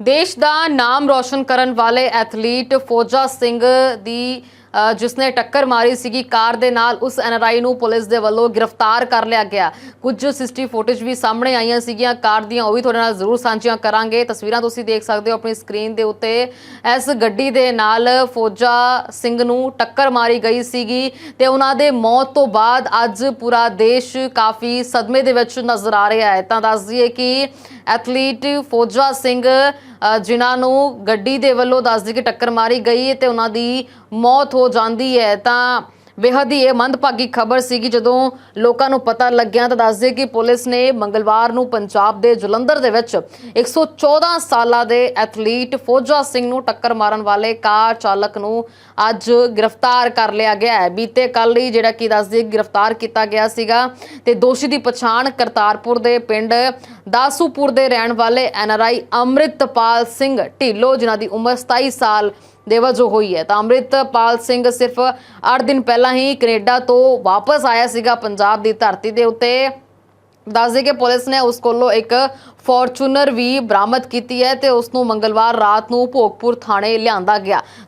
ਦੇਸ਼ ਦਾ ਨਾਮ ਰੌਸ਼ਨ ਕਰਨ ਵਾਲੇ ਐਥਲੀਟ ਫੌਜਾ ਸਿੰਘ ਦੀ ਜਿਸ ਨੇ ਟੱਕਰ ਮਾਰੀ ਸੀਗੀ ਕਾਰ ਦੇ ਨਾਲ, ਉਸ ਐਨਆਰਆਈ ਨੂੰ ਪੁਲਿਸ ਦੇ ਵੱਲੋਂ ਗ੍ਰਿਫਤਾਰ ਕਰ ਲਿਆ ਗਿਆ। ਕੁਝ ਸਿਸਟੀ ਫੁਟੇਜ ਵੀ ਸਾਹਮਣੇ ਆਈਆਂ ਸੀਗੀਆਂ। ਕਾਰ ਦੀਆਂ ਉਹ ਵੀ ਤੁਹਾਡੇ ਨਾਲ ਜ਼ਰੂਰ ਸਾਂਝੀਆਂ ਕਰਾਂਗੇ। ਤਸਵੀਰਾਂ ਤੁਸੀਂ ਦੇਖ ਸਕਦੇ ਹੋ ਆਪਣੀ ਸਕਰੀਨ ਦੇ ਉੱਤੇ। ਇਸ ਗੱਡੀ ਦੇ ਨਾਲ ਫੌਜਾ ਸਿੰਘ ਨੂੰ ਟੱਕਰ ਮਾਰੀ ਗਈ ਸੀਗੀ ਤੇ ਉਹਨਾਂ ਦੇ ਮੌਤ ਤੋਂ ਬਾਅਦ ਅੱਜ ਪੂਰਾ ਦੇਸ਼ ਕਾਫੀ ਸਦਮੇ ਦੇ ਵਿੱਚ ਨਜ਼ਰ ਆ ਰਿਹਾ ਹੈ। ਤਾਂ ਦੱਸ ਦਈਏ ਕਿ ਐਥਲੀਟ ਫੌਜਾ ਸਿੰਘ ਜਿਨ੍ਹਾਂ ਨੂੰ ਗੱਡੀ ਦੇ ਵੱਲੋਂ ਦੱਸ ਦਈਏ ਕਿ ਟੱਕਰ ਮਾਰੀ ਗਈ ਹੈ ਤੇ ਉਹਨਾਂ ਦੀ ਮੌਤ ਹੋ ਜਾਂਦੀ ਹੈ, ਤਾਂ ਬੇਹੱਦ ਹੀ ਇਹ ਮੰਦਭਾਗੀ ਖਬਰ ਸੀਗੀ। ਜਦੋਂ ਲੋਕਾਂ ਨੂੰ ਪਤਾ ਲੱਗਿਆ ਤਾਂ ਦੱਸ ਕਿ ਪੁਲਿਸ ਨੇ ਮੰਗਲਵਾਰ ਨੂੰ ਪੰਜਾਬ ਦੇ ਜਲੰਧਰ ਦੇ ਵਿੱਚ 114 ਸਾਲਾਂ ਦੇ ਐਥਲੀਟ ਫੌਜਾ ਸਿੰਘ ਨੂੰ ਟੱਕਰ ਮਾਰਨ ਵਾਲੇ ਕਾਰ ਚਾਲਕ ਨੂੰ ਅੱਜ ਗ੍ਰਿਫਤਾਰ ਕਰ ਲਿਆ ਗਿਆ ਹੈ। ਬੀਤੇ ਕੱਲ ਹੀ ਜਿਹੜਾ ਕਿ ਦੱਸ ਗ੍ਰਿਫਤਾਰ ਕੀਤਾ ਗਿਆ ਸੀਗਾ ਤੇ ਦੋਸ਼ੀ ਦੀ ਪਛਾਣ ਕਰਤਾਰਪੁਰ ਦੇ ਪਿੰਡ ਦਾਸੂਪੁਰ ਦੇ ਰਹਿਣ ਵਾਲੇ ਐਨਆਰਆਈ ਅੰਮ੍ਰਿਤਪਾਲ ਸਿੰਘ ਢਿੱਲੋਂ, ਜਿਨ੍ਹਾਂ ਦੀ ਉਮਰ 27 ਸਾਲ ਦੇ ਹੋਈ ਹੈ। ਤਾਂ ਅੰਮ੍ਰਿਤਪਾਲ ਸਿੰਘ ਸਿਰਫ 8 ਦਿਨ ਪਹਿਲਾਂ ਹੀ ਕੈਨੇਡਾ ਤੋਂ ਵਾਪਸ ਆਇਆ ਸੀਗਾ ਪੰਜਾਬ ਦੀ ਧਰਤੀ ਦੇ ਉੱਤੇ। ਦੱਸ ਦੇ ਕਿ ਪੁਲਿਸ ਨੇ ਉਸ ਕੋਲੋਂ ਇੱਕ ਫੋਰਚੂਨਰ ਵੀ ਬਰਾਮਦ ਕੀਤੀ ਹੈ ਤੇ ਉਸ ਨੂੰ ਮੰਗਲਵਾਰ ਰਾਤ ਨੂੰ ਭੋਗਪੁਰ ਥਾਣੇ ਲਿਆਂਦਾ ਗਿਆ।